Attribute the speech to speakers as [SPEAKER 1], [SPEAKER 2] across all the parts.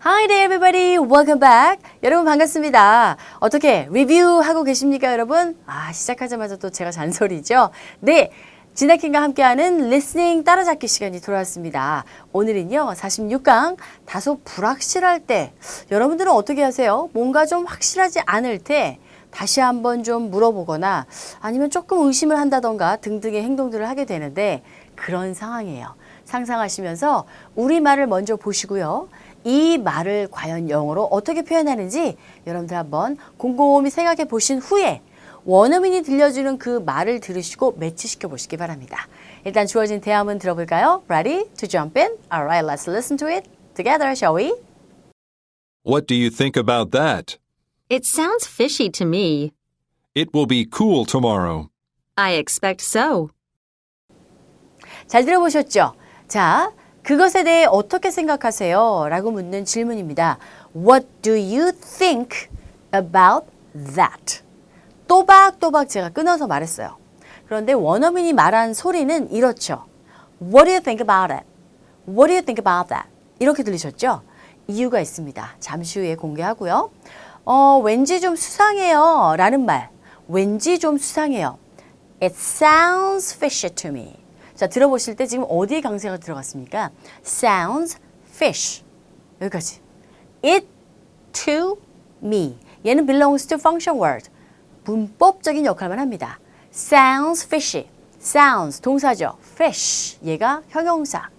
[SPEAKER 1] Hi there everybody. Welcome back. 여러분 반갑습니다. 어떻게 리뷰하고 계십니까, 여러분? 아, 시작하자마자 또 제가 잔소리죠. 네. 진아킴과 함께하는 listening 따라잡기 시간이 돌아왔습니다. 오늘은요, 46강 다소 불확실할 때 여러분들은 어떻게 하세요? 뭔가 좀 확실하지 않을 때 다시 한번 좀 물어보거나 아니면 조금 의심을 한다던가 등등의 행동들을 하게 되는데 그런 상황이에요. 상상하시면서 우리말을 먼저 보시고요. 이 말을 과연 영어로 어떻게 표현하는지 여러분들 한번 곰곰이 생각해 보신 후에 원어민이 들려주는 그 말을 들으시고 매치시켜 보시기 바랍니다. 일단 주어진 대화문 들어볼까요? Ready to jump in? Alright, let's listen to it together, shall we?
[SPEAKER 2] What do you think about that?
[SPEAKER 3] It sounds fishy to me.
[SPEAKER 2] It will be cool tomorrow.
[SPEAKER 3] I expect so.
[SPEAKER 1] 잘 들어보셨죠? 자, 그것에 대해 어떻게 생각하세요? 라고 묻는 질문입니다. What do you think about that? 또박또박 제가 끊어서 말했어요. 그런데 원어민이 말한 소리는 이렇죠. What do you think about it? What do you think about that? 이렇게 들리셨죠? 이유가 있습니다. 잠시 후에 공개하고요. 어, 왠지 좀 수상해요. 라는 말. 왠지 좀 수상해요. It sounds fishy to me. 자, 들어보실 때 지금 어디에 강세가 들어갔습니까? Sounds fish. 여기까지. It to me. 얘는 belongs to function word. 문법적인 역할만 합니다. Sounds fishy. Sounds 동사죠. Fish. 얘가 형용사.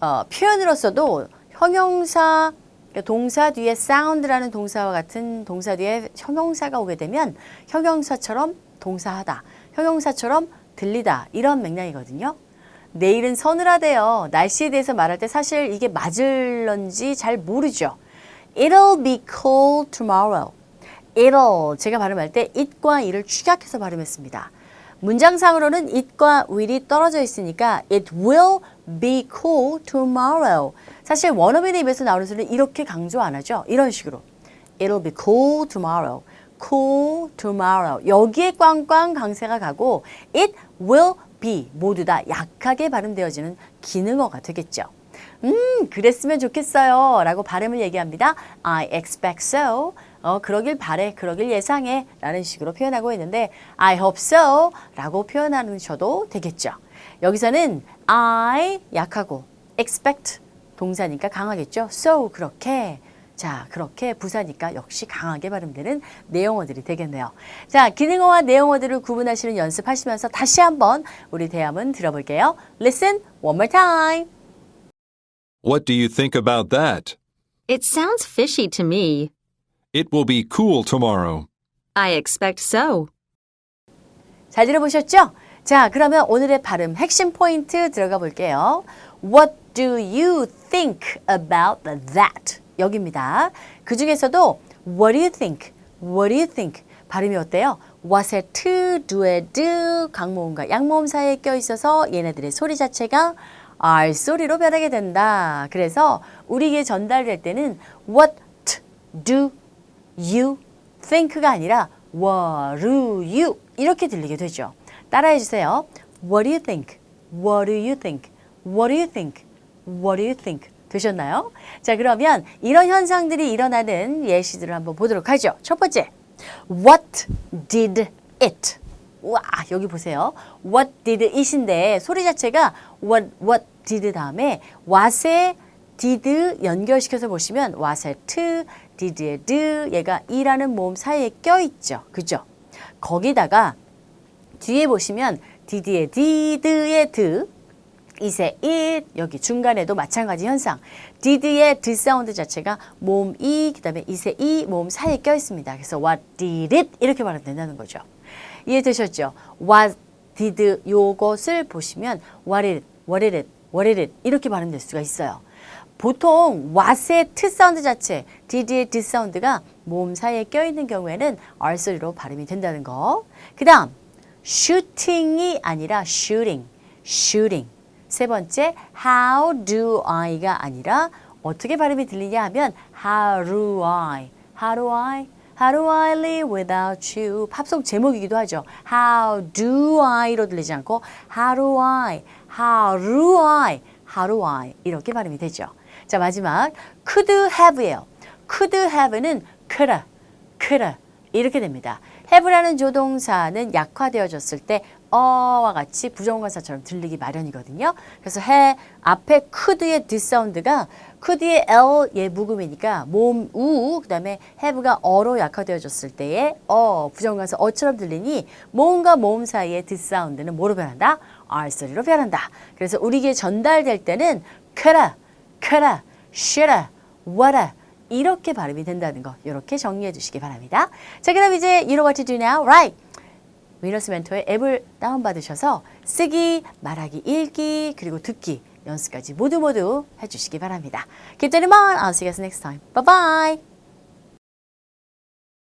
[SPEAKER 1] 어, 표현으로서도 형용사 그러니까 동사 뒤에 sound라는 동사와 같은 동사 뒤에 형용사가 오게 되면 형용사처럼 동사하다, 형용사처럼 들리다 이런 맥락이거든요. 내일은 서늘하대요. 날씨에 대해서 말할 때 사실 이게 맞을런지 잘 모르죠. It'll be cold tomorrow. It'll 제가 발음할 때 it과 it을 축약해서 발음했습니다. 문장상으로는 it과 will이 떨어져 있으니까 it will be cool tomorrow. 사실 원어민의 입에서 나오는 소리는 이렇게 강조 안 하죠. 이런 식으로. It'll be cool tomorrow. Cool tomorrow. 여기에 꽝꽝 강세가 가고 it will be 모두 다 약하게 발음되어지는 기능어가 되겠죠. 음, 그랬으면 좋겠어요. 라고 발음을 얘기합니다. I expect so. 어, 그러길 바래, 그러길 예상해. 라는 식으로 표현하고 있는데, I hope so. 라고 표현하셔도 되겠죠. 여기서는 I 약하고, expect 동사니까 강하겠죠. So, 그렇게. 자, 그렇게 부사니까 역시 강하게 발음되는 내용어들이 되겠네요. 자, 기능어와 내용어들을 구분하시는 연습하시면서 다시 한번 우리 대화문 들어볼게요. Listen one more time.
[SPEAKER 2] What do you think about that?
[SPEAKER 3] It sounds fishy to me.
[SPEAKER 2] It will be cool tomorrow.
[SPEAKER 3] I expect so.
[SPEAKER 1] 잘 들어보셨죠? 자, 그러면 오늘의 발음 핵심 포인트 들어가 볼게요. What do you think about that? 여기입니다. 그 중에서도 What do you think? What do you think? 발음이 어때요? what에 to, do에 do, 강모음과 양모음 사이에 껴 있어서 얘네들의 소리 자체가 R 소리로 변하게 된다. 그래서 우리에게 전달될 때는 What do you think가 아니라 what do you 이렇게 들리게 되죠. 따라해 주세요. What do you think? What do you think? What do you think? What do you think? 되셨나요? 자, 그러면 이런 현상들이 일어나는 예시들을 한번 보도록 하죠. 첫 번째. What did it? 와, 여기 보세요. What did it인데 소리 자체가 what what did 다음에 what에 did 연결시켜서 보시면 what에 to, did에 do 얘가 이라는 모음 사이에 껴 있죠. 그죠? 거기다가 뒤에 보시면 did에 did의 d it의 it 여기 중간에도 마찬가지 현상 did의 d 사운드 자체가 모음 이 그다음에 it의 이 모음 사이에 껴 있습니다. 그래서 what did it 이렇게 말하면 된다는 거죠. 이해되셨죠? what did 요것을 보시면 what it, what it, what it 이렇게 발음될 수가 있어요. 보통 what의 t 사운드 자체, did의 d 사운드가 모음 사이에 껴있는 경우에는 r 소리로 발음이 된다는 거. 그 다음 shooting이 아니라 shooting, shooting. 세 번째 how do I가 아니라 어떻게 발음이 들리냐 하면 how do I, how do I, how do I live without you 팝송 제목이기도 하죠. how do I로 들리지 않고 how do I, how do I, how do I 이렇게 발음이 되죠. 자 마지막 could have예요. could have는 coulda, coulda 이렇게 됩니다. Have라는 조동사는 약화되어졌을 때 어와 같이 부정관사처럼 들리기 마련이거든요. 그래서 해 앞에 could의 뒷사운드가 could의 l의 묵음이니까 몸 우, 그다음에 have가 어로 약화되어졌을 때의 어 부정관사 어처럼 들리니 모음과 모음 사이의 뒷사운드는 뭐로 변한다? R 소리로 변한다. 그래서 우리에게 전달될 때는 coulda, coulda, shoulda, woulda 이렇게 발음이 된다는 거 이렇게 정리해 주시기 바랍니다. 자 그럼 이제 you know what to do now, right? 위너스 멘토의 앱을 다운받으셔서 쓰기, 말하기, 읽기, 그리고 듣기 연습까지 모두 모두 해주시기 바랍니다. Keep that in mind. I'll see you guys next time. Bye bye.